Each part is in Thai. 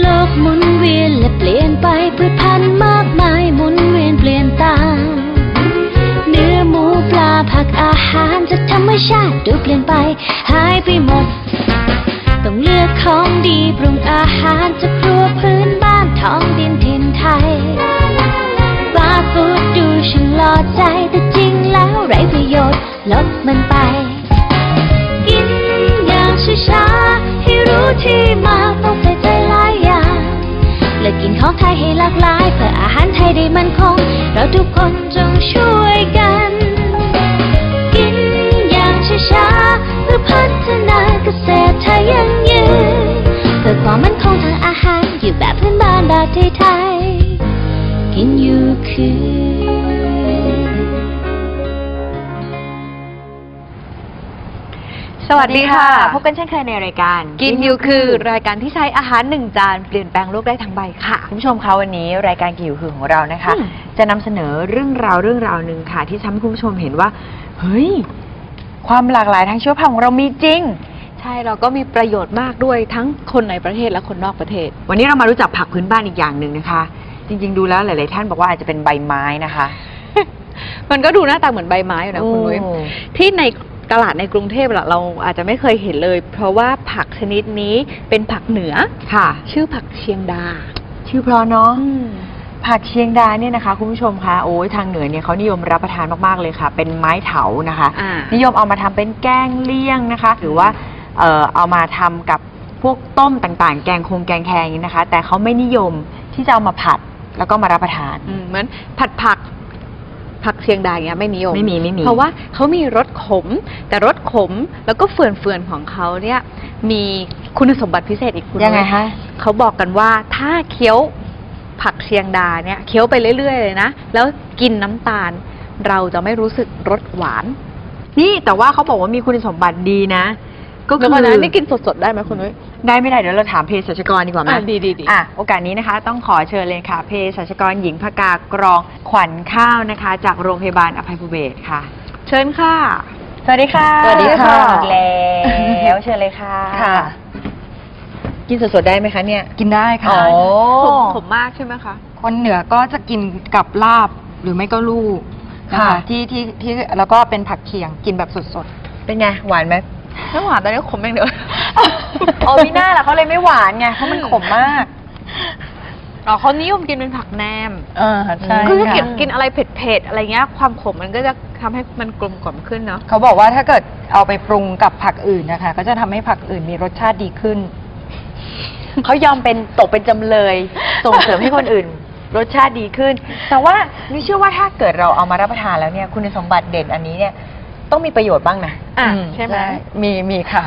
โลกหมุนเวียนและเปลี่ยนไปพืชพันธุ์มากมายหมุนเวียนเปลี่ยนตามเนื้อหมูปลาผักอาหารจากธรรมชาติดูเปลี่ยนไป หายไปหมด ต้องเลือกของดีปรุงอาหารจากครัวพื้นบ้านท้องดินถิ่นไทยฟาสต์ฟู้ดดูช่างหล่อใจแต่จริงแล้วไร้ประโยชน์ลบมันไป กินอย่างช้า รู้ที่มาต้องใส่ใจหลายอย่างเลือกกินของไทยให้หลากหลาย เพื่ออาหารไทยได้มั่นคง เราทุกคนจงช่วยกัน กินอย่างช้าๆเพื่อพัฒนาเกษตรไทยยั่งยืนเพื่อความมั่นคงทางอาหารอยู่แบบพื้นบ้านแบบไทยๆกินอยู่คือ สวัสดีค่ะ พบกันเช่นเคยในรายการ กินอยู่คือรายการที่ใช้อาหารหนึ่งจานเปลี่ยนแปลงโลกได้ทั้งใบค่ะ คุณผู้ชมคะวันนี้รายการกินอยู่คือของเรานะคะอืมจะนำเสนอเรื่องราวเรื่องราวหนึ่งค่ะ ที่ทำให้คุณผู้ชมเห็นว่า เฮ้ย ความหลากหลายทางชีวภาพของเรามีจริง ใช่เราก็มีประโยชน์มากด้วยทั้งคนในประเทศและคนนอกประเทศ วันนี้เรามารู้จักผักพื้นบ้านอีกอย่างหนึ่งนะคะ จริง ๆ ดูแล้วหลาย ๆ ท่านบอกว่าอาจจะเป็นใบไม้นะคะมันก็ดูหน้าตาเหมือนใบไม้อยู่นะคุณนุ้ยโอ้ที่ใน ตลาดในกรุงเทพเราอาจจะไม่เคยเห็นเลย เพราะว่าผักชนิดนี้เป็นผักเหนือค่ะ ชื่อผักเชียงดา ชื่อเพราะเนาะผักเชียงดาเนี่ยนะคะคุณผู้ชมคะโอ้ยทางเหนือเนี่ยเขานิยมรับประทานมาก ๆ เลยค่ะ เป็นไม้เถานะคะอ่านิยมเอามาทำเป็นแกงเลี่ยงนะคะ หรือว่าเอ่อเอามาทำกับพวกต้มต่างๆ แกงคงแกงแคงอย่างนี้นะคะ แต่เขาไม่นิยมที่จะเอามาผัดแล้วก็มารับประทานอืมเหมือนผัดผัก ผักเชียงดาอย่างเงี้ยไม่นิยมไม่มีไม่มี เพราะว่าเขามีรสขม แต่รสขมแล้วก็เฟื่อนเฟื่อนๆของเขาเนี่ยมีคุณสมบัติพิเศษอีกคุณยังไงนุ้คะเขาบอกกันว่าถ้าเคี้ยวผักเชียงดาเนี่ยเคี้ยวไปเรื่อยๆเลยนะแล้วกินน้ำตาล เราจะไม่รู้สึกรสหวาน นี่แต่ว่าเขาบอกว่ามีคุณสมบัติดีนะ ก็คืแล้วอวันนั้นนี่กินสดๆได้ไหมคุณนุ้ย ได้ไม่ได้เดี๋ยวเราถามเภสัชกรดีกว่าไหมอะดีดีดี อะโอกาสนี้นะคะ ต้องขอเชิญเลยค่ะเภสัชกรหญิงพกากรองขวัญข้าวนะคะ จากโรงพยาบาลอภัยภูเบศรค่ะ เชิญค่ะ สวัสดีค่ะสวัสดีค่ะ อีกแล้วเชิญเลยค่ะค่ะกินสดๆได้ไหมคะเนี่ย กินได้ค่ะอ๋อขมขมมากใช่ไหมคะ คนเหนือก็จะกินกับลาบหรือไม่ก็ลูกนะค่ะคะที่ที่ที่แล้วก็เป็นผักเคียงกินแบบสดเป็นไงหวานไหม ไม่หวานแต่นี่ขมอย่างเดียวโอ้พี่หน้าล่ะเขาเลยไม่หวานไงเพราะมันขมมากอ๋อเขานิยมกินเป็นผักแนมๆอ่าใช่คือถ้ากินค่ะกินอะไรเผ็ดๆอะไรเงี้ย ความขมมันก็จะทำให้มันกลมกล่อมขึ้นเนาะเขาบอกว่าถ้าเกิดเอาไปปรุงกับผักอื่นนะคะ ก็จะทำให้ผักอื่นมีรสชาติดีขึ้น เขายอมเป็นตกเป็นจำเลย ส่งเสริมให้คนอื่น รสชาติดีขึ้น แต่ว่านี่เชื่อว่าถ้าเกิดเราเอามารับประทานแล้วเนี่ย คุณสมบัติเด่นอันนี้เนี่ย ต้องมีประโยชน์บ้างนะอะอืใช่ไหมมีมีค่ะ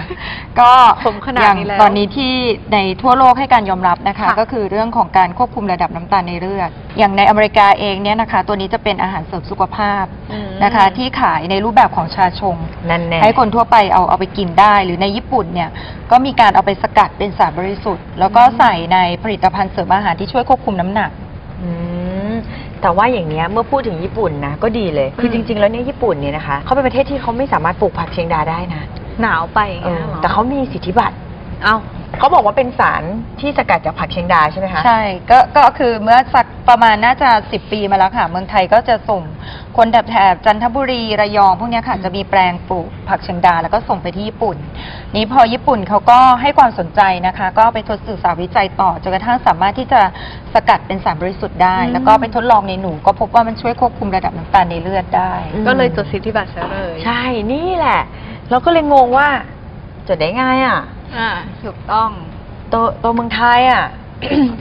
ก็ขมขนาดนี้อย่งแล้วตอนนี้ที่ในทั่วโลกให้การยอมรับนะคะ ค่ะ ก็คือเรื่องของการควบคุมระดับน้ำตาลในเลือดอย่างในอเมริกาเองเนี่ยนะคะ ตัวนี้จะเป็นอาหารเสริมสุขภาพอืมนะคะ ที่ขายในรูปแบบของชาชง นั่นแน่ ให้คนทั่วไปเอาเอาไปกินได้ หรือในญี่ปุ่นเนี่ยก็มีการเอาไปสกัดเป็นสารบริสุทธิ์ แล้วก็ใส่ในผลิตภัณฑ์เสริมอาหารที่ช่วยควบคุมน้ำหนักอืม แต่ว่าอย่างเนี้ยเมื่อพูดถึงญี่ปุ่นนะก็ดีเลย คือมจริง ๆ แล้วเนี่ยญี่ปุ่นเนี่ยนะคะเขาเป็นประเทศที่เขาไม่สามารถปลูกผักเชียงดาได้นะ หนาวไปอย่างเอเงี้อยหรอแต่เขามีสิทธิบัตร เอ้า เขาบอกว่าเป็นสารที่สกัดจากผักเชียงดาใช่ไหมคะ ใช่ก็ก็คือเมื่อสักประมาณน่าจะ10ปีมาแล้วค่ะ เมืองไทยก็จะส่งคนแถบแถบจันทบุรีระยอง พวกเนี้ยค่ะอืมจะมีแปลงปลูกผักเชียงดา แล้วก็ส่งไปที่ญี่ปุ่น นี้พอญี่ปุ่นเขาก็ให้ความสนใจนะคะ ก็ไปทดศึกษาวิจัยต่อจนกระทั่งสามารถที่จะสกัดเป็นสารบริสุทธิ์ได้ แล้วก็ไปทดลองในหนู ก็พบว่ามันช่วยควบคุมระดับน้ำตาลในเลือดได้ อืม ก็เลยจดสิทธิบัตรซะเลย ใช่นี่แหละ เราก็เลยงงว่าจดได้ไงอะ อ่าถูกต้องตัวตัวเมืองไทยอะ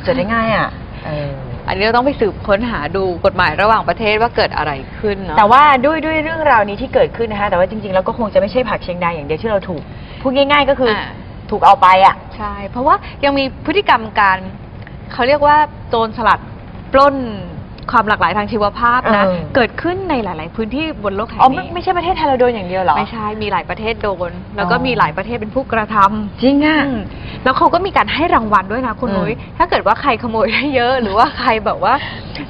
จดได้ไงอะเออ อันนี้เราต้องไปสืบค้นหาดูกฎหมายระหว่างประเทศว่าเกิดอะไรขึ้นเนาะแต่ว่าด้วยด้วยเรื่องราวนี้ที่เกิดขึ้นนะคะแต่ว่าจริงๆแล้วก็คงจะไม่ใช่ผักเชียงดาอย่างเดียวที่เราถูกพูดง่าย ๆ ก็คืออาถูกเอาไปอะ ใช่ เพราะว่ายังมีพฤติกรรมการเขาเรียกว่าโจรสลัดปล้น ความหลากหลายทางชีวภาพนะ เออ เกิดขึ้นในหลาย ๆ พื้นที่บนโลกแห่งอ๋อไม่นี้ไม่ใช่ประเทศไทยเราโดนอย่างเดียวเหรอ ไม่ใช่มีหลายประเทศโดน แล้วก็อ๋อ มีหลายประเทศเป็นผู้กระทำ จริงอะ อืมแล้วเขาก็มีการให้รางวัลด้วยนะคุณอืม นุ้ย ถ้าเกิดว่าใครขโมยได้เยอะ หรือว่าใครแบบว่า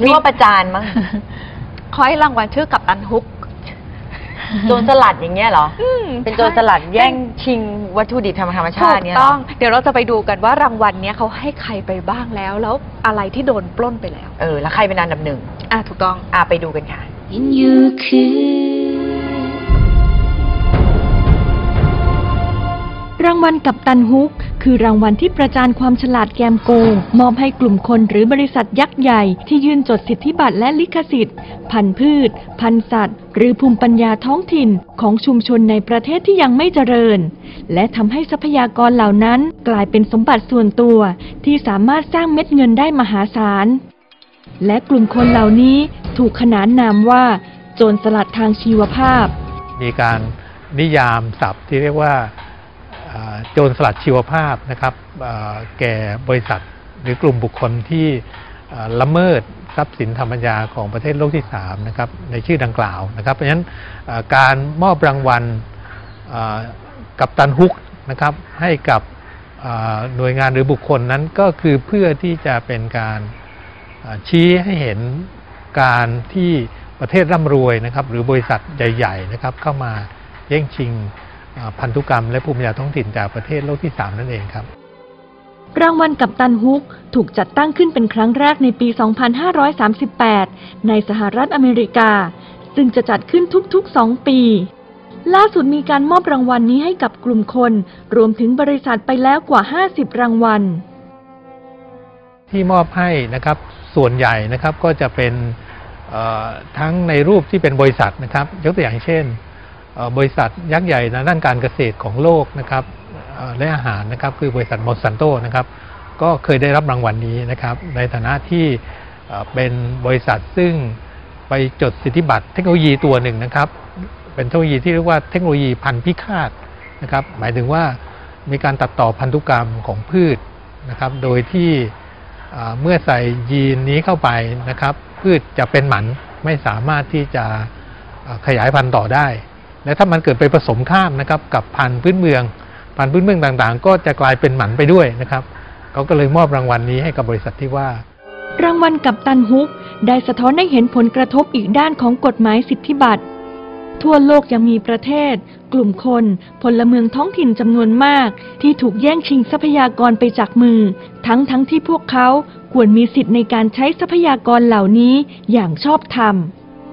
นึกว่าประจานมั้ง เขาให้รางวัลชื่อกับตันฮุก โจรสลัดอย่างเงี้ยเหรอ อืมเป็นโจรสลัดแย่งชิงวัตถุดิบธรรมธรรมชาถูติกเนี่ยเหรต้อง เดี๋ยวเราจะไปดูกันว่ารางวัลเนี้ยเขาให้ใครไปบ้างแล้ว แล้วอะไรที่โดนปล้นไปแล้ว เออ แล้วใครเป็นอันดับหนึ่ง อะถูกต้อง อะไปดูกันค่ะ เห็นอยู่คือ รางวัลกับตันฮุก คือรางวัลที่ประจานความฉลาดแกมโกง มอบให้กลุ่มคนหรือบริษัทยักษ์ใหญ่ ที่ยื่นจดสิทธิบัตรและลิขสิทธิ์ พันธุ์พืช พันธุ์สัตว์ หรือภูมิปัญญาท้องถิ่นของชุมชนในประเทศที่ยังไม่เจริญ และทำให้ทรัพยากรเหล่านั้นกลายเป็นสมบัติส่วนตัว ที่สามารถสร้างเม็ดเงินได้มหาศาล และกลุ่มคนเหล่านี้ถูกขนานนามว่า โจรสลัดทางชีวภาพ มีการนิยามศัพท์ที่เรียกว่าอ่า โจรสลัดชีวภาพนะครับแก่บริษัทหรือกลุ่มบุคคลที่ละเมิดทรัพย์สินธรรมปัญญาของประเทศโลกที่3นะครับในชื่อดังกล่าวนะครับเพราะฉะนั้นการมอบรางวัลกับตันฮุกนะครับให้กับหน่วยงานหรือบุคคลนั้นก็คือเพื่อที่จะเป็นการชี้ให้เห็นการที่ประเทศร่ำรวยนะครับหรือบริษัทใหญ่ ๆ นะครับเข้ามาแย่งชิง พันธุกรรมและภูมิปัญญาท้องถิ่นจากประเทศโลกที่ 3 นั่นเองครับ รางวัลกัปตันฮุกถูกจัดตั้งขึ้นเป็นครั้งแรกในปี 2538 ในสหรัฐอเมริกา ซึ่งจะจัดขึ้นทุกๆ 2 ปี ล่าสุดมีการมอบรางวัลนี้ให้กับกลุ่มคน รวมถึงบริษัทไปแล้วกว่า 50 รางวัล ที่มอบให้นะครับส่วนใหญ่นะครับก็จะเป็นเอ่อทั้งในรูปที่เป็นบริษัทนะครับ ยกตัวอย่างเช่นเอ่อ บริษัทยักษ์ใหญ่ในด้านการเกษตรของโลกนะครับและอาหารนะครับคือบริษัทมอนสันโตนะครับก็เคยได้รับรางวัลนี้นะครับในฐานะที่เอ่อเป็นบริษัทซึ่งไปจดสิทธิบัตรเทคโนโลยีตัวหนึ่งนะครับ เป็นเทคโนโลยีที่เรียกว่าเทคโนโลยีพันธุ์พิฆาตนะครับหมายถึงว่ามีการตัดต่อพันธุกรรมของพืชนะครับโดยที่เมื่อใส่ยีนนี้เข้าไปนะครับ พืชจะเป็นหมันไม่สามารถที่จะขยายพันธุ์ต่อได้ และถ้ามันเกิดไปผสมข้ามนะครับกับพันธุ์พื้นเมือง พันธุ์พื้นเมืองต่างๆ ก็จะกลายเป็นหมันไปด้วยนะครับเขาก็เลยมอบรางวัลนี้ให้กับบริษัทที่ว่า รางวัลกับตันฮุก ได้สะท้อนให้เห็นผลกระทบอีกด้านของกฎหมายสิทธิบัตรทั่วโลกยังมีประเทศ กลุ่มคนพลเมืองท้องถิ่นจำนวนมาก ที่ถูกแย่งชิงทรัพยากรไปจากมือ ทั้งทั้งที่พวกเขาควรมีสิทธิ์ในการใช้ทรัพยากรเหล่านี้อย่างชอบธรรม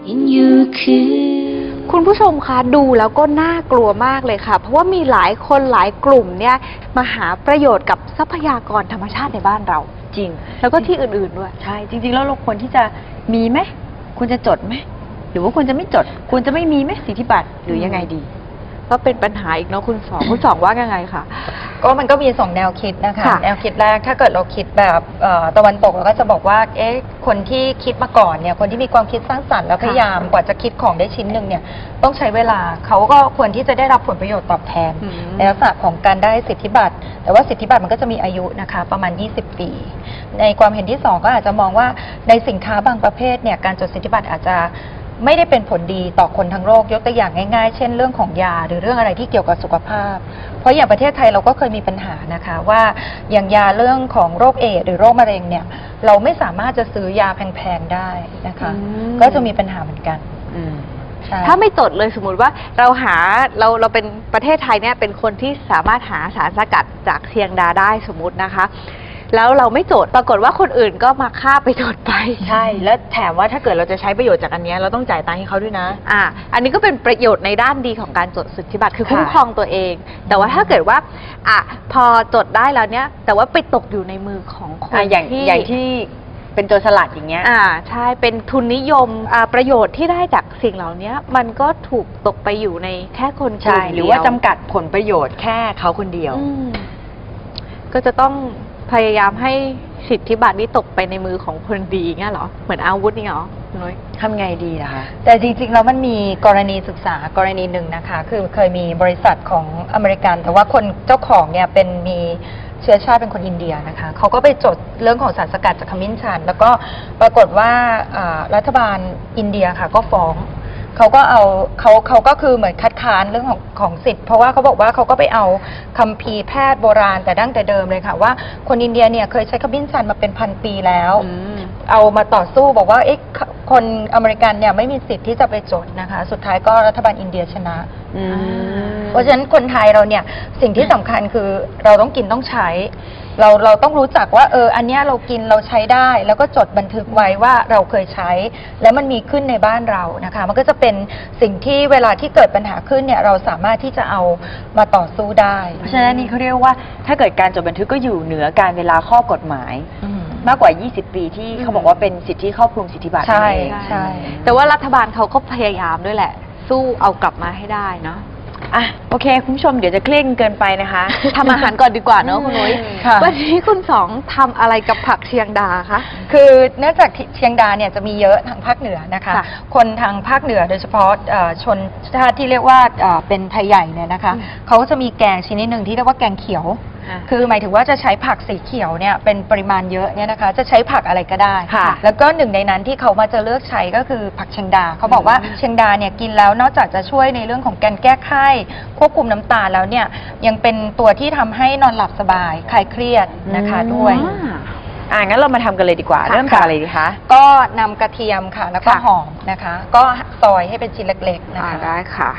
เห็นอยู่ คือคุณผู้ชมคะดูแล้วก็น่ากลัวมากเลยค่ะ เพราะว่ามีหลายคนหลายกลุ่มเนี่ยมาหาประโยชน์กับทรัพยากรธรรมชาติในบ้านเรา จริง แล้วก็ที่อื่นๆด้วย ใช่ จริง ๆ แล้วเราควรที่จะมีไหมควรจะจดไหมหรือว่าควรจะไม่จด ควรจะไม่มีไหมสิทธิบัตรหรือยังไงดี ก็เป็นปัญหาอีกเนาะคุณสองคุณสองว่ายังไงคะ ก็มันก็มีสองแนวคิดนะคะ ค่ะแนวคิดแรกถ้าเกิดเราคิดแบบเอ่อตะวันตกเราก็จะบอกว่าเอ๊ะคนที่คิดมาก่อนเนี่ยคนที่มีความคิดสร้างสรรค์แล้วพยายามกว่าจะคิดของได้ชิ้นหนึ่งเนี่ยต้องใช้เวลาเขาก็ควรที่จะได้รับผลประโยชน์ตอบแทนอืมในลักษณะของการได้สิทธิบัตร แต่ว่าสิทธิบัตรมันก็จะมีอายุนะคะ ประมาณ 20 ปี ในความเห็นที่สองก็อาจจะมองว่าในสินค้าบางประเภทเนี่ยการจดสิทธิบัตรอาจจะ ไม่ได้เป็นผลดีต่อคนทั้งโลกยกตัวอย่างง่ายๆ เช่นเรื่องของยาหรือเรื่องอะไรที่เกี่ยวกับสุขภาพ เพราะอย่างประเทศไทยเราก็เคยมีปัญหานะคะว่าอย่างยาเรื่องของโรคเอดส์หรือโรคมะเร็งเนี่ยเราไม่สามารถจะซื้อยาแพงๆได้นะคะ อืม ก็จะมีปัญหาเหมือนกันอืมใช่ ถ้าไม่จดเลยสมมติว่าเราหาเราเราเป็นประเทศไทยเนี่ยเป็นคนที่สามารถหาสารสกัดจากเชียงดาได้สมมตินะคะ แล้วเราไม่จดปรากฏว่าคนอื่นก็มาฆ่าไปจดไป ใช่ แล้วแถมว่าถ้าเกิดเราจะใช้ประโยชน์จากอันเนี้ยเราต้องจ่ายตังค์ให้เขาด้วยนะ อ่าอันนี้ก็เป็นประโยชน์ในด้านดีของการจดสิทธิบัตรคือค่ะ คุ้มครองตัวเอง แต่ว่าถ้าเกิดว่าอะพอจดได้แล้วเนี่ยแต่ว่าไปตกอยู่ในมือของคนอะอย่างที่ อย่างที่เป็นโจรสลัดอย่างเงี้ย อ่าใช่เป็นทุนนิยมอ่าประโยชน์ที่ได้จากสิ่งเหล่านี้มันก็ถูกตกไปอยู่ในแค่คนกลุ่ใช่ มหรือว่าเดียจำกัดผลประโยชน์แค่เขาคนเดียว อืมก็จะต้อง พยายามให้สิทธิบัตรนี้ตกไปในมือของคนดีเงี้ยเหรอ เหมือนอาวุธนี่เหรอคุณนุ้ยทำไงดีล่ะคะ แต่จริงๆแล้วมันมีกรณีศึกษากรณีหนึ่งนะคะ คือเคยมีบริษัทของอเมริกัน แต่ว่าคนเจ้าของเนี่ยเป็นมีเชื้อชาติเป็นคนอินเดียนะคะ เขาก็ไปจดเรื่องของสารสกัดจากขมิ้นชัน แล้วก็ปรากฏว่าอ่ารัฐบาลอินเดียค่ะก็ฟ้อง เขาก็เอาเขาเขาก็คือเหมือนคัดค้านเรื่องของของสิทธิ์เพราะว่าเขาบอกว่าเขาก็ไปเอาคัมภีร์แพทย์โบราณแต่ดั้งแต่เดิมเลยค่ะว่า คนอินเดียเนี่ยเคยใช้ขมิ้นชันมาเป็นพันปีแล้ว เอามาต่อสู้บอกว่าเอ๊ะคนอเมริกันเนี่ยไม่มีสิทธิ์ที่จะไปจดนะคะ สุดท้ายก็รัฐบาลอินเดียชนะ อืม เพราะฉะนั้นคนไทยเราเนี่ยสิ่งที่สำคัญคือเราต้องกินต้องใช้ เราเราต้องรู้จักว่าเอออันเนี้ยเรากินเราใช้ได้ แล้วก็จดบันทึกไว้ว่าเราเคยใช้ แล้วมันมีขึ้นในบ้านเรานะคะ มันก็จะเป็นสิ่งที่เวลาที่เกิดปัญหาขึ้นเนี่ยเราสามารถที่จะเอามาต่อสู้ได้เพราะฉะนั้นนี่เขาเรียกว่าถ้าเกิดการจดบันทึกก็อยู่เหนือการเวลาข้อกฎหมายมากกว่า 20 ปีที่เขาบอกว่าเป็นสิทธิครอบคลุมสิทธิบัตรใช่นั่นเองใช่ แต่ว่ารัฐบาลเขาก็พยายามด้วยแหละ สู้เอากลับมาให้ได้เนาะ อะโอเค คุณผู้ชมเดี๋ยวจะเคร่งเกินไปนะคะ ทำอาหารก่อนดีกว่าเนาะคุณนุ้ยค่ะ วันนี้คุณสองทำอะไรกับผักเชียงดาคะ คือเนื่องจากที่เชียงดาเนี่ยจะมีเยอะทางภาคเหนือนะคะ ค่ะคนทางภาคเหนือโดยเฉพาะเอ่อชนชาติที่เรียกว่าเอ่อเป็นไทยใหญ่เนี่ยนะคะ อืม เขาจะมีแกงชนิดหนึ่งที่เรียกว่าแกงเขียวคือหมายถึงว่าจะใช้ผักสีเขียวเนี่ยเป็นปริมาณเยอะเนี่ยนะคะ จะใช้ผักอะไรก็ได้ ค่ะแล้วก็หนึ่งในนั้นที่เขามาจะเลือกใช้ก็คือผักเชียงดา เขาบอกว่าเชียงดาเนี่ยกินแล้วนอกจากจะช่วยในเรื่องของการแก้ไข้ควบคุมน้ำตาลแล้วเนี่ยยังเป็นตัวที่ทำให้นอนหลับสบายคลายเครียดนะคะด้วย อ่างั้นเรามาทำกันเลยดีกว่า ค่ะ เริ่มจากอะไรดีคะก็นำกระเทียมค่ะแล้วก็ค่ะหอมนะคะ ก็ซอยให้เป็นชิ้นเล็กๆนะอ่าคะ ได้ค่ะ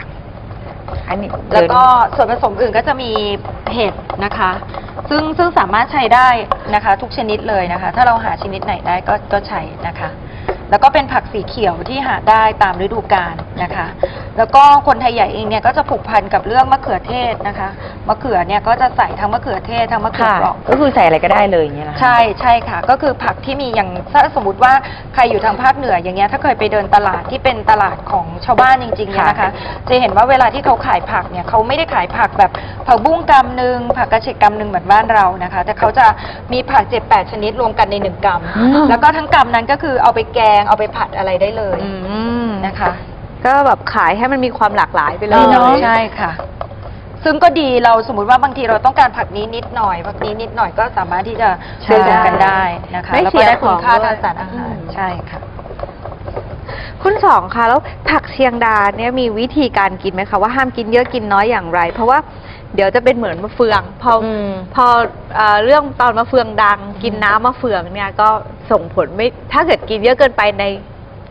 อันนี้แล้วก็ส่วนผสมอื่นก็จะมีเห็ดนะคะ ซึ่งซึ่งสามารถใช้ได้นะคะ ทุกชนิดเลยนะคะ ถ้าเราหาชนิดไหนได้ก็ก็ใช้นะคะ แล้วก็เป็นผักสีเขียวที่หาได้ตามฤดูกาลนะคะ แล้วก็คนไทยใหญ่เองเนี่ยก็จะผูกพันกับเรื่องมะเขือเทศนะคะมะเขือเนี่ยก็จะใส่ทั้งมะเขือเทศทั้งมะเขือค่ะเปราะก็คือใส่อะไรก็ได้เลยอย่างเงี้ยนะคะใช่ใช่ค่ะ ก็คือผักที่มีอย่างถ้าสมมติว่าใครอยู่ทางภาคเหนืออย่างเงี้ยถ้าเคยไปเดินตลาดที่เป็นตลาดของชาวบ้านจริงๆเนี่ยนะคะ จะเห็นว่าเวลาที่เขาขายผักเนี่ยเขาไม่ได้ขายผักแบบผักบุ้งกำหนึ่งผักกระเฉดกำหนึ่งเหมือนบ้านเรานะคะ แต่เขาจะมีผักเจ็ดแปดชนิดรวมกันในหนึ่งกอืมำแล้วก็ทั้งกำนั้นก็คือเอาไปแกงเอาไปผัดอะไรได้เลยอืมนะคะ ก็แบบขายให้มันมีความหลากหลายไปเลเอยอเนาะใช่ค่ะ ซึ่งก็ดีเราสมมติว่าบางทีเราต้องการผักนี้นิดหน่อยผักนี้นิดหน่อยก็สามารถที่จะใช่ซื้อกันได้นะคะไม่แล้วเสีก็ยได้คุณค่าของด้วยทางสารอาหารอืม ใช่ค่ะ คุณสองคะแล้วผักเชียงดาเนี่ยมีวิธีการกินไหมคะว่าห้ามกินเยอะกินน้อยอย่างไร เพราะว่าเดี๋ยวจะเป็นเหมือนมะเฟือง พออม พอเอ่อเรื่องตอนมะเฟืองดัง กินน้ำมะเฟืองเนี่ยก็ส่งผลไม่ถ้าเกิดกินเยอะเกินไปใน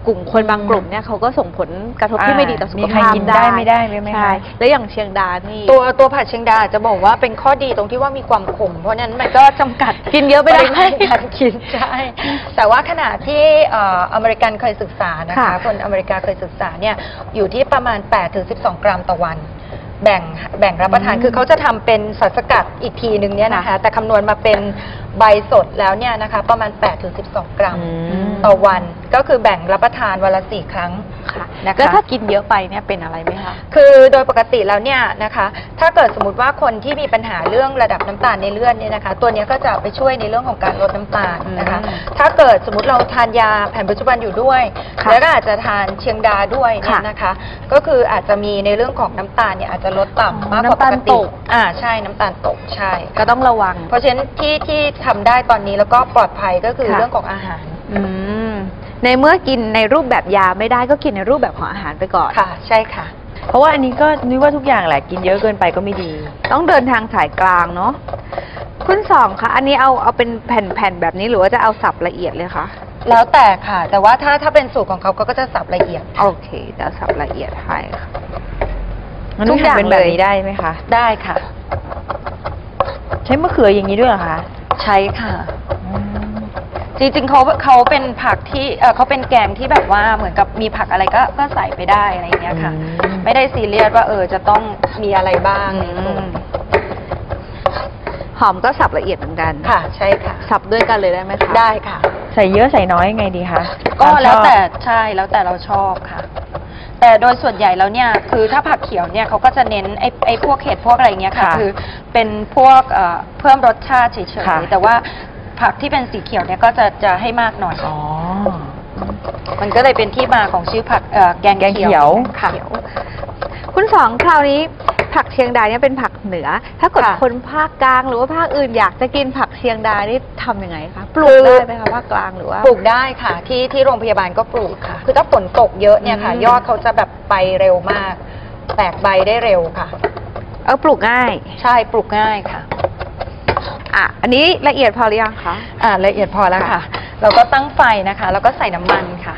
กลุ่มคนบางกลุ่มเนี่ยเขาก็ส่งผลกระทบที่ไม่ดีต่อสุมีขใครภาพกินได้ไม่ได้ไหมคะใช่แล้วอย่างเชียงดานี่ตัวตัวผัดเชียงดาจะบอกว่าเป็นข้อดีตรงที่ว่ามีความขมเพราะฉะนั้นมันก็จำกัดกินเยอะไม่ได้ปริมาณการกินใช่แต่ว่าขณะที่เอ่ออเมริกันเคยศึกษานะคะค่ะคนอเมริกาเคยศึกษาเนี่ยอยู่ที่ประมาณ8ถึง12 กรัมต่อวัน แบ่งแบ่งรับประทานอืมคือเขาจะทำเป็นสารสกัดอีกทีหนึ่งเนี่ยนะคะ แต่คำนวณมาเป็นใบสดแล้วเนี่ยนะคะ ประมาณ8ถึง12 กรัมอืม ต่อวัน ก็คือแบ่งรับประทานวันละสี่ครั้ง ค่ะนะคะ แล้วถ้ากินเยอะไปเนี่ยเป็นอะไรไหมคะ คือโดยปกติแล้วเนี่ยนะคะ ถ้าเกิดสมมติว่าคนที่มีปัญหาเรื่องระดับน้ำตาลในเลือดเนี่ยนะคะ ตัวเนี้ยก็จะไปช่วยในเรื่องของการลดน้ำตาลนะคะ อืมถ้าเกิดสมมติเราทานยาแผนปัจจุบันอยู่ด้วย ค่ะแล้วก็อาจจะทานเชียงดาด้วยเนี่ค่ะยนะคะ ก็คืออาจจะมีในเรื่องของน้ำตาลเนี่ยอาจจะลดต่ำมากกว่าน้ำปตาลกตติก อ่าใช่น้ำตาลตกใช่ ก็ต้องระวัง เพราะฉะนั้นที่ที่ทำได้ตอนนี้แล้วก็ปลอดภัยก็คือค่ะ เรื่องของอาหาร อืมในเมื่อกินในรูปแบบยาไม่ได้ก็กินในรูปแบบของอาหารไปก่อน ค่ะ ใช่ค่ะ เพราะว่าอันนี้ก็นึกว่าทุกอย่างแหละ กินเยอะเกินไปก็ไม่ดี ต้องเดินทางสายกลางเนาะคุณสองคะ อันนี้เอาเอาเป็นแผ่นๆแบบนี้หรือว่าจะเอาสับละเอียดเลยคะ แล้วแต่ค่ะ แต่ว่าถ้าถ้าเป็นสูตรของเขาเขาก็จะสับละเอียด โอเคจะสับละเอียดให้ค่ะมั นทุกอย่างเป็นแบบเลยนี้ได้ไหมคะได้ค่ะ ใช้มะเขืออย่างนี้ด้วยเหรอคะใช้ค่ะจริงๆเขาเขาเป็นผักที่เออเขาเป็นแกงที่แบบว่าเหมือนกับมีผักอะไรก็ก็ใส่ไปได้อะไรอย่างเงี้ยค่ะอืมไม่ได้ซีเรียสว่าเออจะต้องมีอะไรบ้างในสูตรหอมก็สับละเอียดเหมือนกันค่ะ ใช่ค่ะ สับด้วยกันเลยได้ไหมคะได้ค่ะ ใส่เยอะใส่น้อยยังไงดีคะก็ามชอบแล้วแต่ใช่แล้วแต่เราชอบค่ะ แต่โดยส่วนใหญ่แล้วเนี่ยคือถ้าผักเขียวเนี่ยเขาก็จะเน้นไอ้ไอ้พวกเห็ดพวกอะไรเงี้ยค่ะ ค่ะคือเป็นพวกเอ่อเพิ่มรสชาติเฉยค่ะ ๆแต่ว่าผักที่เป็นสีเขียวเนี่ยก็จะจะให้มากหน่อยอ๋อ มันก็เลยเป็นที่มาของชื่อผักเอ่อแกงแกงเขียว ค่ะเขียวคุณสองคราวนี้ ผักเชียงดาเนี่ยเป็นผักเหนือ ถ้าเกิดค่ะคนภาคกลางหรือว่าภาคอื่นอยากจะกินผักเชียงดานี่ทำยังไงคะปลูคืกอได้ไหมคะภาคกลางหรือว่า ปลูกได้ค่ะ ที่ที่โรงพยาบาลก็ปลูกค่ะ คือถ้าฝนตกเยอะเนี่ยค่ะ อืม ยอดเขาจะแบบไปเร็วมาก แตกใบได้เร็วค่ะ เออปลูกง่ายใช่ปลูกง่ายค่ะ อะอันนี้ละเอียดพอหรือยังคะ อ่าละเอียดพอแล้วค่ะ เราก็ตั้งไฟนะคะ แล้วก็ใส่น้ำมันค่ะ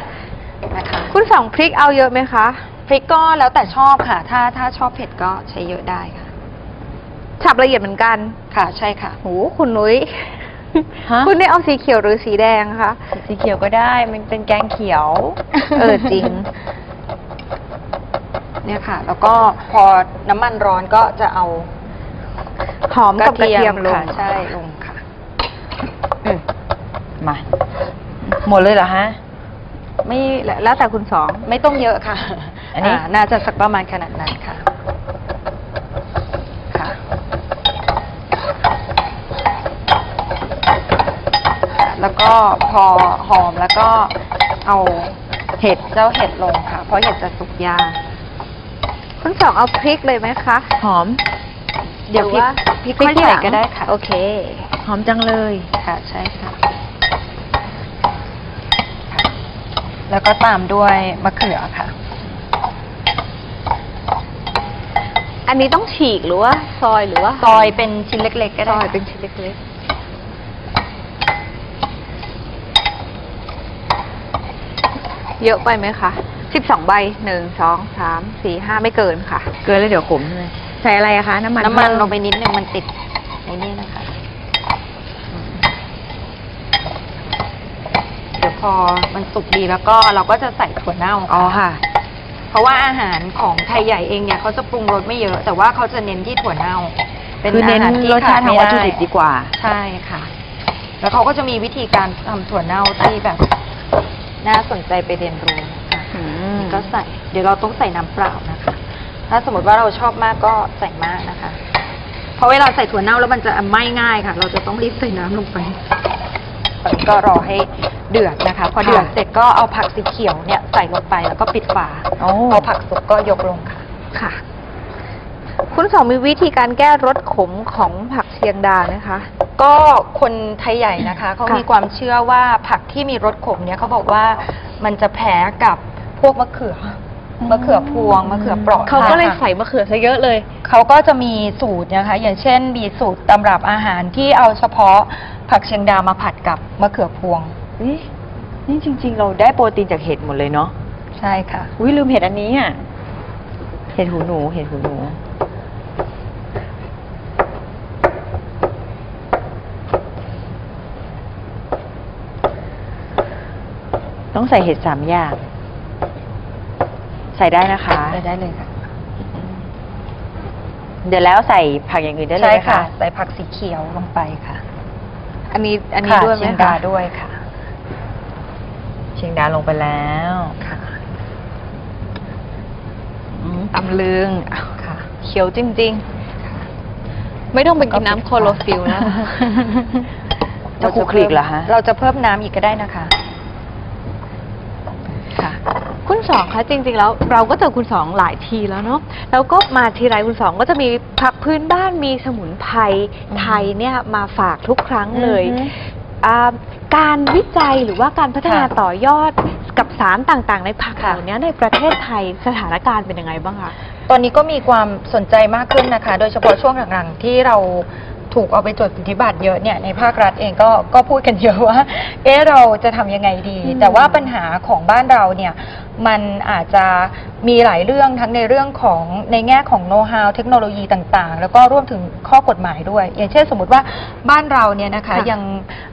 นะคะ คุณสองพริกเอาเยอะไหมคะ พริกก็แล้วแต่ชอบค่ะ ถ้าถ้าชอบเผ็ดก็ใช้เยอะได้ค่ะ ฉับละเอียดเหมือนกันค่ะใช่ค่ะ โหคุณนุ้ยฮะ คุณได้เอาสีเขียวหรือสีแดงคะ สีเขียวก็ได้ มันเป็นแกงเขียว เออจริง เนี่ยค่ะ แล้วก็พอน้ำมันร้อนก็จะเอาหอมกับกระเทียมลงค่ะใช่ลงค่ะ อืมมา หมดเลยเหรอฮะ ไม่แล้วแต่คุณสอง ไม่ต้องเยอะค่ะ อันนี้าน่าจะสักประมาณขนาดนั้นค่ะค่ะ แล้วก็พอหอมแล้วก็เอาเห็ดเจ้าเห็ดลงค่ะ เพราะเห็ดจะสุกยากคุณสองเอาพริกเลยไหมคะหอม เดี๋ยวพริกหรือว่าพริกพริกค่อยที่หใส่ลังก็ได้ค่ะ โอเค หอมจังเลยค่ะ ใช่ค่ะ แล้วก็ตามด้วยมะเขือค่ะ อันนี้ต้องฉีกหรือว่าซอยหรือว่าซอยเป็นชิ้นเล็กๆก็ซได้อยค่ะเป็นชิ้นเล็กๆเยอะไปไหมคะสิบสองใบหนึ่งสองสามสี่ห้าไม่เกินค่ะ เกลือแล้วเดี๋ยวขมใช่ไหมใส่อะไรอะคะน้ำมันน้ำมันเพิ่ลงไปนิดนึงมันติดในนี่นะคะอืมเดี๋ยวพอมันสุกดีแล้วก็เราก็จะใส่ถั่วเน่าอ๋อค่ะ เพราะว่าอาหารของไทยใหญ่เองเนี่ยเขาจะปรุงรสไม่เยอะ แต่ว่าเขาจะเน้นที่ถั่วเน่า เป็นคือเน้นอาหารที่รสชาติทางวัตถุดิบขดีกว่า ใช่ค่ะ แล้วเขาก็จะมีวิธีการทำถั่วเน่าที่แบบ น่าสนใจไปเรียนรู้ค่ะอืมก็ใส่เดี๋ยวเราต้องใส่น้ำเปล่านะคะ ถ้าสมมติว่าเราชอบมากก็ใส่มากนะคะ เพราะเวลาใส่ถั่วเน่าแล้วมันจะไหม้ง่ายค่ะ เราจะต้องรีบใส่น้ำลงไปตอนนี้ก็รอให้ เดือดนะคะ พอเดือดค่ะเสร็จก็เอาผักสีเขียวเนี่ยใส่ลงไปแล้วก็ปิดฝาโอ้พอผักสุกก็ยกลงค่ะค่ะ คุณสองมีวิธีการแก้รสขมของผักเชียงดาไหมคะ ก็คนไทยใหญ่นะคะเขาค่ะมีความเชื่อว่าผักที่มีรสขมเนี่ยเขาบอกว่ามันจะแพ้กับพวกมะเขืออมะเขือพวงมะเขือเปราะเขาก็เลยค่ะใส่มะเขือซะเยอะเลย เขาก็จะมีสูตรนะคะ อย่างเช่นมีสูตรตำรับอาหารที่เอาเฉพาะผักเชียงดามาผัดกับมะเขือพวง นี่นี่จริง ๆ เราได้โปรตีนจากเห็ดหมดเลยเนาะใช่ค่ะ อุ้ยลืมเห็ดอันนี้อะ เห็ดหูหนู เห็ดหูหนู ต้องใส่เห็ดสามอย่าง ใส่ได้นะคะ ได้ได้เลยค่ะ เดี๋ยวแล้วใส่ผักอย่างอื่นได้เลยใช่ไหมค่ะคะใส่ผักสีเขียวลงไปค่ะ อันนี้อันนี้ค่ะด้วยไหมเชียงคะดาด้วยค่ะเชียงดาลงไปแล้วค่ะอืมตำลึงอ้าวค่ะ เขียวจริง ๆ ไม่ต้องไปกินน้ำโคโลฟิลแล้วจะคลุกคลิกเหรอฮะ เราจะเพิ่มน้ำอีกก็ได้นะคะ ค่ะ คุณสองคะจริง ๆ แล้วเราก็เจอคุณสองหลายทีแล้วเนาะแล้วก็มาทีไรคุณสองก็จะมีผักพื้นบ้านมีสมุนไพรไทยเนี่ยมาฝากทุกครั้งเลย อือฮึ อ่าการวิจัยหรือว่าการพัฒนาค่ะต่อยอดกับสารต่างๆ ในผักเหค่ะ ล่านี้ในประเทศไทยสถานการณ์เป็นยังไงบ้างคะ ตอนนี้ก็มีความสนใจมากขึ้นนะคะ โดยเฉพาะช่วงหลังๆที่เราถูกเอาไปจดสิทธิบัตรเยอะเนี่ยในภาครัฐเองก็ก็พูดกันเยอะว่า เอ๊ะเราจะทำยังไงดี อืมแต่ว่าปัญหาของบ้านเราเนี่ยมันอาจจะมีหลายเรื่องทั้งในเรื่องของในแง่ของโน้ตฮาวเทคโนโลยีต่างๆ แล้วก็รวมถึงข้อกฎหมายด้วย อย่างเช่นสมมติว่าบ้านเราเนี่ยนะคะค่ะยัง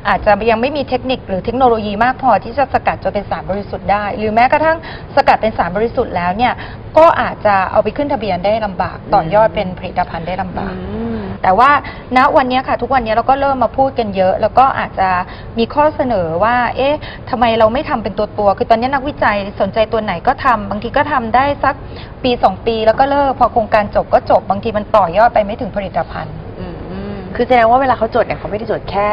อาจจะยังไม่มีเทคนิคหรือเทคโนโลยีมากพอที่จะสกัดจนเป็นสารบริสุทธิ์ได้ หรือแม้กระทั่งสกัดเป็นสารบริสุทธิ์แล้วเนี่ยก็อาจจะเอาไปขึ้นทะเบียนได้ลำบาก ต่อยอดเป็นผลิตภัณฑ์ได้ลำบากแต่ว่าณวันนี้ค่ะทุกวันนี้เราก็เริ่มมาพูดกันเยอะ แล้วก็อาจจะมีข้อเสนอว่า เอ๊ะทำไมเราไม่ทำเป็นตัวตัวๆคือตอนนี้นักวิจัยสนใจตัวไหนก็ทำบางทีก็ทำได้สักปีสองปีแล้วก็เลิกพอโครงการจบก็จบบางทีมันต่อยอดไปไม่ถึงผลิตภัณฑ์คือแสดงว่าเวลาเขาจดเนี่ยเขาไม่ได้จดแค่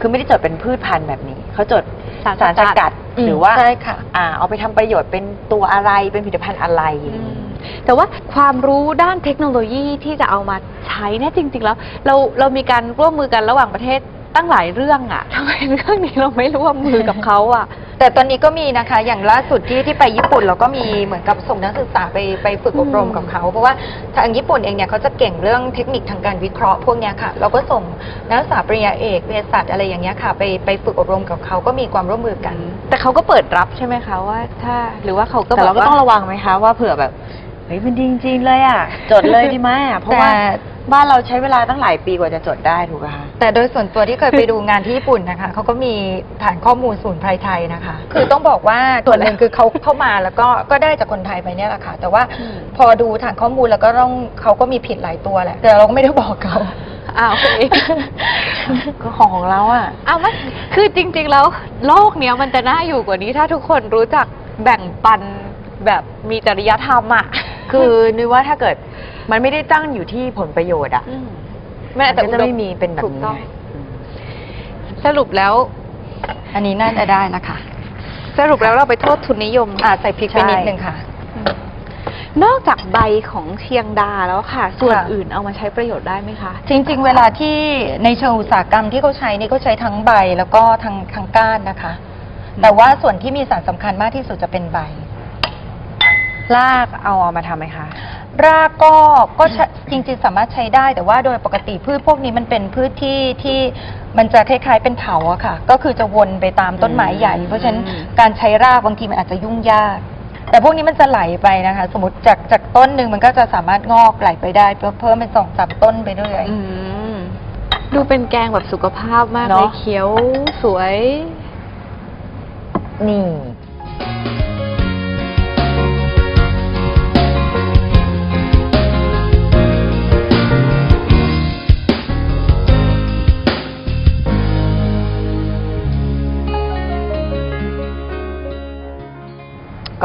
คือไม่ได้จดเป็นพืชพันธุ์แบบนี้เขาจดสารสารสสกัดกัดหรือว่าใช่ค่ะอ่าเอาไปทำประโยชน์เป็นตัวอะไรเป็นผลิตภัณฑ์อะไรอย่างนี้แต่ว่าความรู้ด้านเทคโนโลยีที่จะเอามาใช้เนี่ยจริง ๆ แล้ว เราเรามีการร่วมมือกันระหว่างประเทศตั้งหลายเรื่องอะทำไมเรื่องนี้เราไม่ร่วมมือกับเขาอะ แต่ตอนนี้ก็มีนะคะ อย่างล่าสุดที่ที่ไปญี่ปุ่นเราก็มีเหมือนกับส่งนักศึกษาไปไปฝึกอบรมกับเขา เพราะว่าทางญี่ปุ่นเองเนี่ยเขาจะเก่งเรื่องเทคนิคทางการวิเคราะห์พวกเนี้ยค่ะ เราก็ส่งนักศึกษาปริญญาเอกเภสัชอะไรอย่างเงี้ยค่ะ ไปไปฝึกอบรมกับเขาก็มีความร่วมมือกัน แต่เขาก็เปิดรับใช่ไหมคะว่า ถ้าหรือว่าเขาก็แต่เราก็แบบว่ต้องระวังไหมคะว่าเผื่อแบบเฮ้ยมันดีจริงๆเลยอะจดเลยดีไหมอะเพราะว่าแต่ บ้านเราใช้เวลาตั้งหลายปีกว่าจะจดได้ถูกไหมคะ แต่โดยส่วนตัวที่เคยไปดูงานที่ญี่ปุ่นนะคะเขาก็มีฐานข้อมูลศูนย์ไพรไทยนะคะ คือต้องบอกว่าตัวนหนึ่งคือเขาเข้ามาแล้วก็ก็ได้จากคนไทยไปเนี่ยแหละค่ะ แต่ว่าพอดูฐานข้อมูลแล้วก็ต้องเขาก็มีผิดหลายตัวแหละ แต่เราก็ไม่ได้บอกเขาอ้าวโอเคก็ของของเราอะอ้าวไม่คือจริง ๆ แล้วโลกเนี้ยมันจะน่าอยู่กว่านี้ ถ้าทุกคนรู้จักแบ่งปันแบบมีจริยธรรมอะคือนึกว่าถ้าเกิด มันไม่ได้ตั้งอยู่ที่ผลประโยชน์อะมมันแต่ก็จะไม่มีเป็นแบบถูกนี้ต้องไงสรุปแล้ว อันนี้น่าจะได้แล้วค่ะ สรุปแล้วเราไปโทษทุนนิยมอ่าใส่พริกไปนิดนึงค่ะ นอกจากใบของเชียงดาแล้วค่ะ ส่วนค่ะอื่นเอามาใช้ประโยชน์ได้ไหมคะ จริง ๆ เวลาที่ในเชิงอุตสาหกรรมที่เขาใช้นี่เขาใช้ทั้งใบแล้วก็ทั้งทั้งก้านนะคะ แต่ว่าส่วนที่มีสารสำคัญมากที่สุดจะเป็นใบลากเอาเอามาทำไหมคะ รากก็ก็ใช้จริงๆสามารถใช้ได้แต่ว่าโดยปกติพืชพวกนี้มันเป็นพืชที่ที่มันจะคล้ายๆเป็นเถาอะค่ะ ก็คือจะวนไปตามต้นไม้ใหญ่ เพราะฉะนั้นการใช้รากบางทีมันอาจจะยุ่งยาก แต่พวกนี้มันจะไหลไปนะคะ สมมติจากจากต้นหนึ่งมันก็จะสามารถงอกไหลไปได้เพิ่มเพิ่มเป็นสองสามต้นไปเรื่อยอืมดูเป็นแกงแบบสุขภาพมากเนเลอะ ยเขียวสวย นี่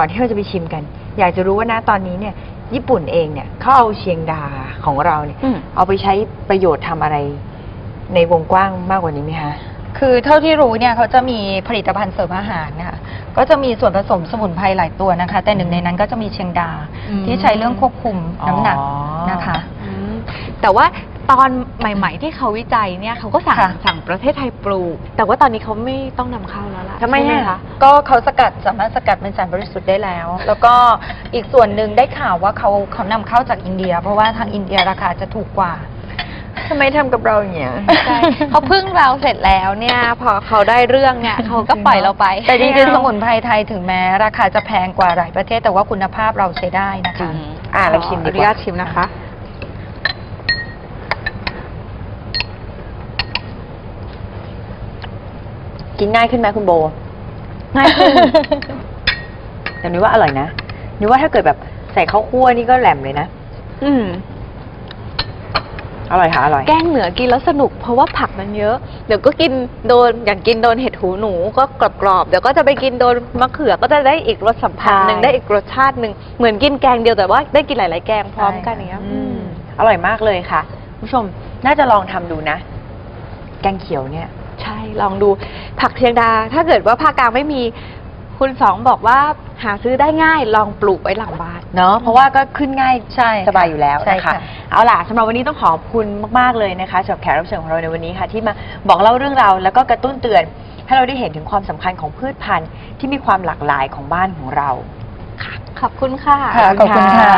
ก่อนที่เราจะไปชิมกัน อยากจะรู้ว่านะตอนนี้เนี่ย ญี่ปุ่นเองเนี่ยเขาเอาเชียงดาของเราเนี่ย อืม เอาไปใช้ประโยชน์ทำอะไร ในวงกว้างมากกว่านี้ไหมคะๆคือเท่าที่รู้เนี่ยเขาจะมีผลิตภัณฑ์เสริมอาหารนะคะก็จะมีส่วนผสมสมุนไพรหลายตัวนะคะ แต่หนึ่งในนั้นก็จะมีเชียงดาอืม ที่ใช้เรื่องควบคุมน้ำหนักอ๋อนะคะอืมแต่ว่า ตอนใหม่ ๆ ที่เขาวิจัยเนี่ยเขาก็สั่งค่ะ สั่งประเทศไทยปลูก แต่ว่าตอนนี้เขาไม่ต้องนำเข้าแล้วล่ะทำไมใช่หอะ คะ ก็เขาสกัดสามารถสกัดเป็นสารบริสุทธิ์ได้แล้ว แล้วก็อีกส่วนหนึ่งได้ข่าวว่าเขาเขานำเข้าจากอินเดีย เพราะว่าทางอินเดียราคาจะถูกกว่า ทำไมทำกับเราอย่างเงี้ย ใช่เขาพึ่งเราเสร็จแล้วเนี่ย พอเขาได้เรื่องเนี่ยเขาก็ปล่อยเราไปแต่จริงๆสมุนไพรไทยถึงแม้ ราคาจะแพงกว่าหลายประเทศแต่ว่าคุณภาพเราใช้ได้นะคะอะเราชิมดีกว่า อนุญาตชิมนะคะ กินง่ายขึ้นไหมคุณโบ ง่ายขึ้น แต่นึกว่าอร่อยนะนึกว่าถ้าเกิดแบบใส่ข้าวคั่วนี่ก็แหลมเลยนะ อืม อร่อยค่ะอร่อย แกงเหนือกินแล้วสนุกเพราะว่าผักมันเยอะ เดี๋ยวก็กินโดนอย่างกินโดนเห็ดหูหนูก็กรอบๆ เดี๋ยวก็จะไปกินโดนมะเขือก็จะได้อีกรสสัมผัสหนึ่งใช่ ได้อีกรสชาติหนึ่งเหมือนกินแกงเดียวแต่ว่าได้กินหลาย ๆ แกงพร้อมกันใช่อย่างเงี้ยอืม อร่อยมากเลยค่ะคุณผู้ชมน่าจะลองทำดูนะ แกงเขียวเนี่ย ใช่ลองดูผักเชียงดา ถ้าเกิดว่าภาคกลางไม่มีคุณสองบอกว่าหาซื้อได้ง่ายลองปลูกไว้หลังบ้าน เนาะเพราะว่าก็ขึ้นง่ายใช่สบายอยู่แล้วใช่นะคะค่ะเอาล่ะสำหรับวันนี้ต้องขอบคุณมาก ๆ เลยนะคะสำหรับแขกรับเชิญของเราในวันนี้ค่ะ ที่มาบอกเล่าเรื่องราวแล้วก็กระตุ้นเตือน ให้เราได้เห็นถึงความสำคัญของพืชพันธุ์ที่มีความหลากหลายของบ้านของเราค่ะขอบคุณค่ะค่ะขอบคุณค่ะ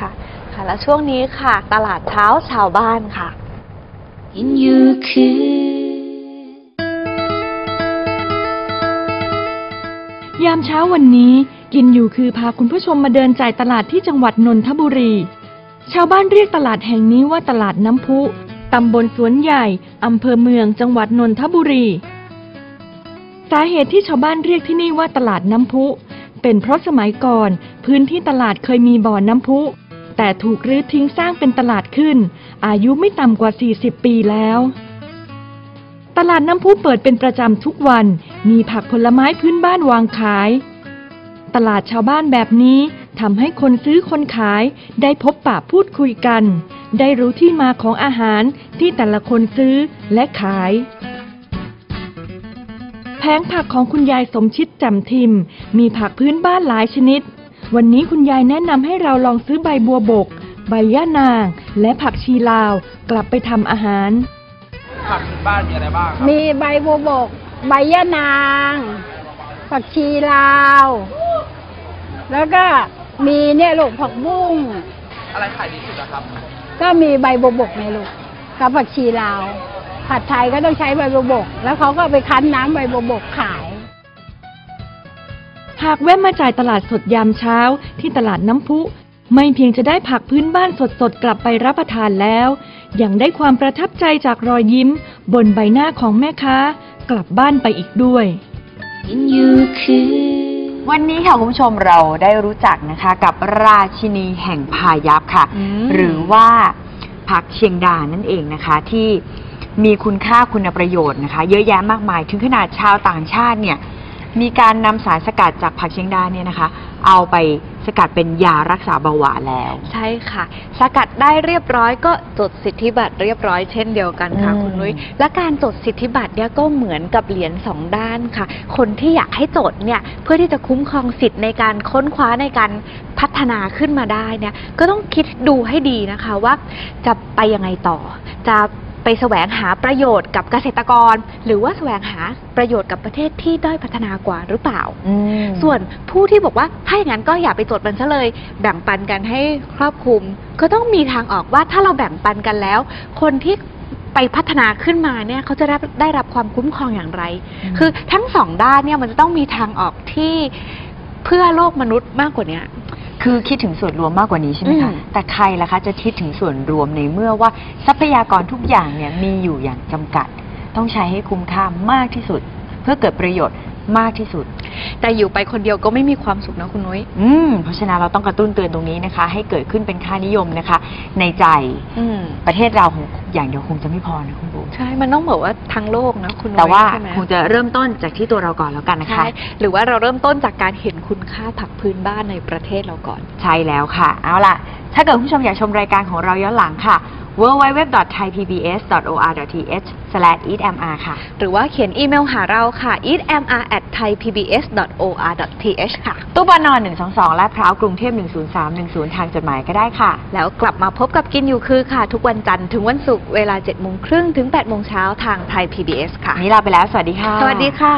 ค่ะ ค่ะ แล้วช่วงนี้ค่ะ ตลาดเช้าชาวบ้านค่ะกินอยู่คือามเช้าวันนี้กินอยู่คือพาคุณผู้ชมมาเดินจ่ายตลาดที่จังหวัดนนทบุรี ชาวบ้านเรียกตลาดแห่งนี้ว่าตลาดน้ำพุตำบลสวนใหญ่อำเภอเมืองจังหวัดนนทบุรี สาเหตุที่ชาวบ้านเรียกที่นี่ว่าตลาดน้ำพุ เป็นเพราะสมัยก่อน พื้นที่ตลาดเคยมีบ่อน้ำพุ แต่ถูกรื้อทิ้งสร้างเป็นตลาดขึ้น อายุไม่ต่ำกว่า 40 ปีแล้ว ตลาดน้ำพุเปิดเป็นประจำทุกวัน มีผักผลไม้พื้นบ้านวางขาย ตลาดชาวบ้านแบบนี้ทำให้คนซื้อคนขายได้พบปะพูดคุยกัน ได้รู้ที่มาของอาหารที่แต่ละคนซื้อและขาย แผงผักของคุณยายสมชิดแจ่มทิม มีผักพื้นบ้านหลายชนิด วันนี้คุณยายแนะนำให้เราลองซื้อใบบัวบก ใบย่านาง และผักชีลาว กลับไปทำอาหาร ผักพื้นบ้านมีอะไรบ้างครับมีใบบัวบก ใบยะนาง ผักชีลาว แล้วก็มีเนี่ยลูกผักบุ้ง อะไรขายดีสุดอะครับ ก็มีใบบัวบกในลูกกับผักชีลาว ผัดไทยก็ต้องใช้ใบบัวบก แล้วเขาก็เอาไปคั้นน้ำใบบัวบกขาย หากแวะมาจ่ายตลาดสดยามเช้าที่ตลาดน้ำพุ ไม่เพียงจะได้ผักพื้นบ้านสดๆ กลับไปรับประทานแล้ว ยังได้ความประทับใจจากรอยยิ้ม บนใบหน้าของแม่ค้า กลับบ้านไปอีกด้วยกินอยู่คือวันนี้ค่ะคุณผู้ชมเราได้รู้จักนะคะกับราชินีแห่งพายัพค่ะอืมหรือว่าผักเชียงดานั่นเองนะคะที่มีคุณค่าคุณประโยชน์นะคะ เยอะแยะมากมายถึงขนาดชาวต่างชาติเนี่ย มีการนำสารสกัดจากผักเชียงดาเนี่ยนะคะ เอาไปสกัดเป็นยารักษาเบาหวานแล้ว ใช่ค่ะ สกัดได้เรียบร้อยก็จดสิทธิบัตรเรียบร้อยเช่นเดียวกันค่ะอืมคุณนุ้ยและการจดสิทธิบัตรเนี่ยก็เหมือนกับเหรียญสองด้านค่ะ คนที่อยากให้จดเนี่ยเพื่อที่จะคุ้มครองสิทธิ์ในการค้นคว้าในการพัฒนาขึ้นมาได้เนี่ยก็ต้องคิดดูให้ดีนะคะว่า จะไปยังไงต่อ จะ ไปแสวงหาประโยชน์กับเกษตรกร หรือว่าแสวงหาประโยชน์กับประเทศที่ด้อยพัฒนากว่าหรือเปล่าอืมส่วนผู้ที่บอกว่าถ้าอย่างนั้นก็อย่าไปจดมันซะเลย แบ่งปันกันให้ครอบคลุม ก็ต้องมีทางออกว่าถ้าเราแบ่งปันกันแล้ว คนที่ไปพัฒนาขึ้นมาเนี่ยเขาจะได้ได้รับความคุ้มครองอย่างไรอืมคือทั้งสองด้านเนี่ยมันจะต้องมีทางออกที่เพื่อโลกมนุษย์มากกว่าเนี้ย คือคิดถึงส่วนรวมมากกว่านี้ใช่ไหมคะอืมแต่ใครล่ะคะจะคิดถึงส่วนรวมในเมื่อว่าทรัพยากรทุกอย่างเนี่ยมีอยู่อย่างจำกัด ต้องใช้ให้คุ้มค่ามากที่สุด เพื่อเกิดประโยชน์มากที่สุด แต่อยู่ไปคนเดียวก็ไม่มีความสุขนะคุณนุ้ย อืมเพราะฉะนั้นเราต้องกระตุ้นเตือนตรงนี้นะคะ ให้เกิดขึ้นเป็นค่านิยมนะคะ ในใจอืมประเทศเราคงอย่างเดียวคงจะไม่พอนะคุณบูใช่ มันต้องบอกว่าทั้งโลกนะคุณนุ้ยแต่ว่าใช่ไหม คงจะเริ่มต้นจากที่ตัวเราก่อนแล้วกันนะคะ ใช่หรือว่าเราเริ่มต้นจากการเห็นคุณค่าผักพื้นบ้านในประเทศเราก่อน ใช่แล้วค่ะ เอาล่ะ ถ้าเกิดคุณผู้ชมอยากชมรายการของเราย้อนหลังค่ะ www.thaipbs.or.th/eatmr ค่ะ หรือว่าเขียนอีเมลหาเราค่ะ eatmr@thaipbs.or.th ค่ะ ตู้ปนอน122 และพร้าวกรุงเทพ10310 ทางจดหมายก็ได้ค่ะ แล้วกลับมาพบกับกินอยู่คือค่ะ ทุกวันจันทร์ถึงวันศุกร์เวลา7โมงครึ่งถึง8โมงเช้าทางไทย PBS ค่ะวันนี้ลาไปแล้ว สวัสดีค่ะ สวัสดีค่ะ